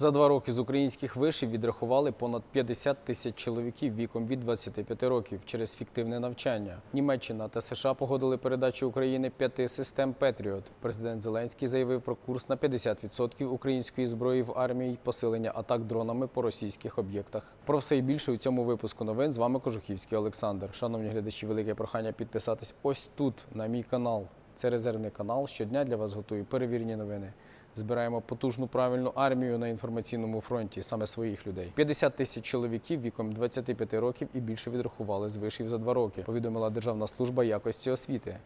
За два роки з українських вишів відрахували понад 50 тисяч чоловіків віком від 25 років через фіктивне навчання. Німеччина та США погодили передачу України п'яти систем Петріот. Президент Зеленський заявив про курс на 50% української зброї в армії й посилення атак дронами по російських об'єктах. Про все і більше у цьому випуску новин з вами Кожухівський Олександр. Шановні глядачі, велике прохання підписатись ось тут на мій канал. Це резервний канал. Щодня для вас готую перевірені новини. Збираємо потужну правильну армію на інформаційному фронті, саме своїх людей. 50 тисяч чоловіків віком 25 років і більше відрахували з вишів за два роки. Повідомила Державна служба якості освіти.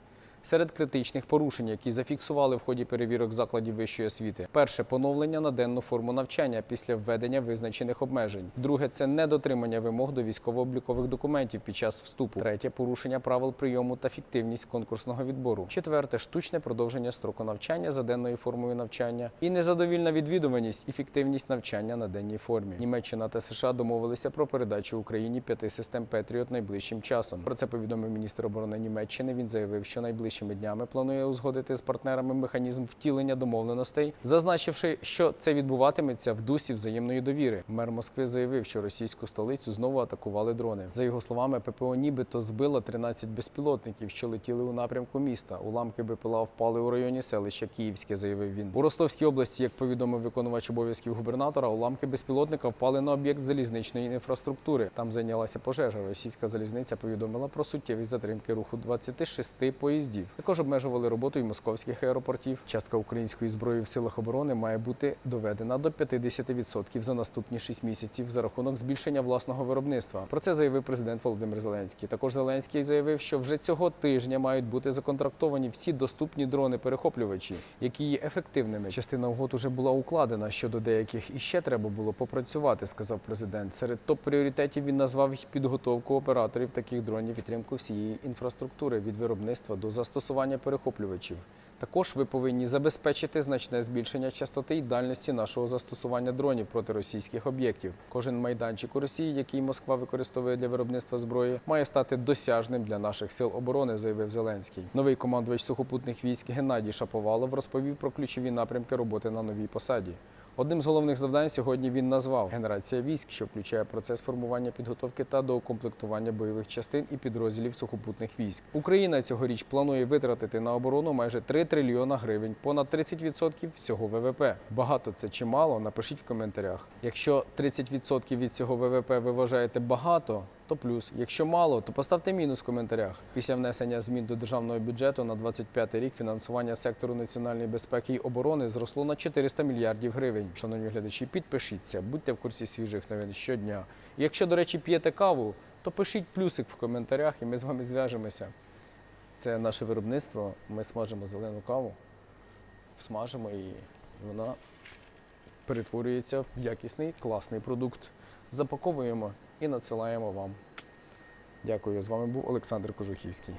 Серед критичних порушень, які зафіксували в ході перевірок закладів вищої освіти, перше поновлення на денну форму навчання після введення визначених обмежень. Друге це недотримання вимог до військово-облікових документів під час вступу. Третє порушення правил прийому та фіктивність конкурсного відбору. Четверте штучне продовження строку навчання за денною формою навчання і незадовільна відвідуваність і фіктивність навчання на денній формі. Німеччина та США домовилися про передачу Україні п'яти систем Петріот найближчим часом. Про це повідомив міністр оборони Німеччини. Він заявив, що найближчими днями планує узгодити з партнерами механізм втілення домовленостей, зазначивши, що це відбуватиметься в дусі взаємної довіри. Мер Москви заявив, що російську столицю знову атакували дрони. За його словами, ППО нібито збило 13 безпілотників, що летіли у напрямку міста. Уламки БПЛА впали у районі селища Київське, заявив він. У Ростовській області, як повідомив виконувач обов'язків губернатора, уламки безпілотника впали на об'єкт залізничної інфраструктури. Там зайнялася пожежа. Російська залізниця повідомила про суттєвість затримки руху 26 поїздів. Також обмежували роботу і московських аеропортів. Частка української зброї в силах оборони має бути доведена до 50% за наступні 6 місяців за рахунок збільшення власного виробництва. Про це заявив президент Володимир Зеленський. Також Зеленський заявив, що вже цього тижня мають бути законтрактовані всі доступні дрони-перехоплювачі, які є ефективними. Частина угод уже була укладена. Щодо деяких іще треба було попрацювати, сказав президент. Серед топ-пріоритетів він назвав підготовку операторів таких дронів, підтримку всієї інфраструктури від виробництва до застосування перехоплювачів. Також ви повинні забезпечити значне збільшення частоти і дальності нашого застосування дронів проти російських об'єктів. Кожен майданчик у Росії, який Москва використовує для виробництва зброї, має стати досяжним для наших сил оборони, заявив Зеленський. Новий командувач сухопутних військ Геннадій Шаповалов розповів про ключові напрямки роботи на новій посаді. Одним з головних завдань сьогодні він назвав генерація військ, що включає процес формування підготовки та доукомплектування бойових частин і підрозділів сухопутних військ. Україна цьогоріч планує витратити на оборону майже 3 трильйона гривень, понад 30% всього ВВП. Багато це чи мало? Напишіть в коментарях. Якщо 30% від цього ВВП ви вважаєте багато, то плюс. Якщо мало, то поставте мінус в коментарях. Після внесення змін до державного бюджету на 25 рік фінансування сектору національної безпеки і оборони зросло на 400 мільярдів гривень. Шановні глядачі, підпишіться, будьте в курсі свіжих новин щодня. І якщо, до речі, п'єте каву, то пишіть плюсик в коментарях, і ми з вами зв'яжемося. Це наше виробництво. Ми смажимо зелену каву, смажимо її, і вона перетворюється в якісний класний продукт. Запаковуємо і надсилаємо вам. Дякую. З вами був Олександр Кожухівський.